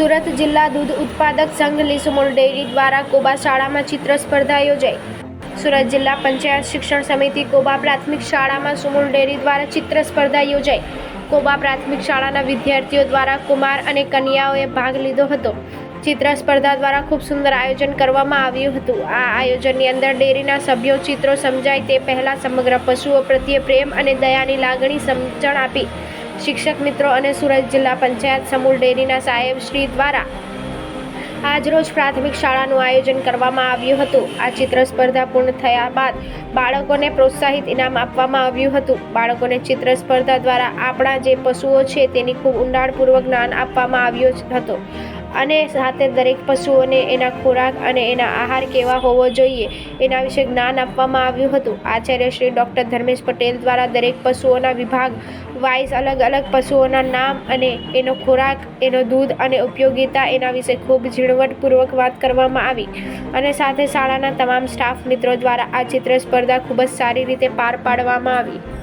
સુરત જિલ્લા દૂધ ઉત્પાદક સંઘ લીસુમોલ ડેરી દ્વારા કોબા શાળામાં ચિત્ર સ્પર્ધા યોજાઈ. સુરત જિલ્લા પંચાયત શિક્ષણ સમિતિ કોબા પ્રાથમિક શાળામાં સુમુલ ડેરી દ્વારા ચિત્ર સ્પર્ધા યોજાઈ. કોબા પ્રાથમિક શાળાના વિદ્યાર્થીઓ દ્વારા કુમાર અને કન્યાઓએ ભાગ લીધો હતો. ચિત્ર સ્પર્ધા દ્વારા ખૂબ સુંદર આયોજન કરવામાં આવ્યું હતું. આ આયોજનની અંદર ડેરીના સભ્યો ચિત્રો સમજાય તે પહેલાં સમગ્ર પશુઓ પ્રત્યે પ્રેમ અને દયાની લાગણી સમજણ આપી શિક્ષક મિત્રો અને સુરત જિલ્લા પંચાયત સમૂલ ડેરીના સાહેબ શ્રી દ્વારા આજરોજ પ્રાથમિક શાળાનું આયોજન કરવામાં આવ્યું હતું. આ ચિત્ર સ્પર્ધા પૂર્ણ થયા બાદ બાળકોને પ્રોત્સાહિત ઇનામ આપવામાં આવ્યું હતું. બાળકોને ચિત્ર સ્પર્ધા દ્વારા આપણા જે પશુઓ છે તેની ખૂબ ઊંડાણપૂર્વક જ્ઞાન આપવામાં આવ્યો હતો. અને સાથે દરેક પશુઓને એના ખોરાક અને એના આહાર કેવા હોવો જોઈએ એના વિશે જ્ઞાન આપવામાં આવ્યું હતું. આચાર્ય શ્રી ડૉક્ટર ધર્મેશ પટેલ દ્વારા દરેક પશુઓના વિભાગ વાઇઝ અલગ અલગ પશુઓના નામ અને એનો ખોરાક, એનો દૂધ અને ઉપયોગીતા એના વિશે ખૂબ ઝીણવટપૂર્વક વાત કરવામાં આવી. અને સાથે શાળાના તમામ સ્ટાફ મિત્રો દ્વારા આ ચિત્ર સ્પર્ધા ખૂબ જ સારી રીતે પાર પાડવામાં આવી.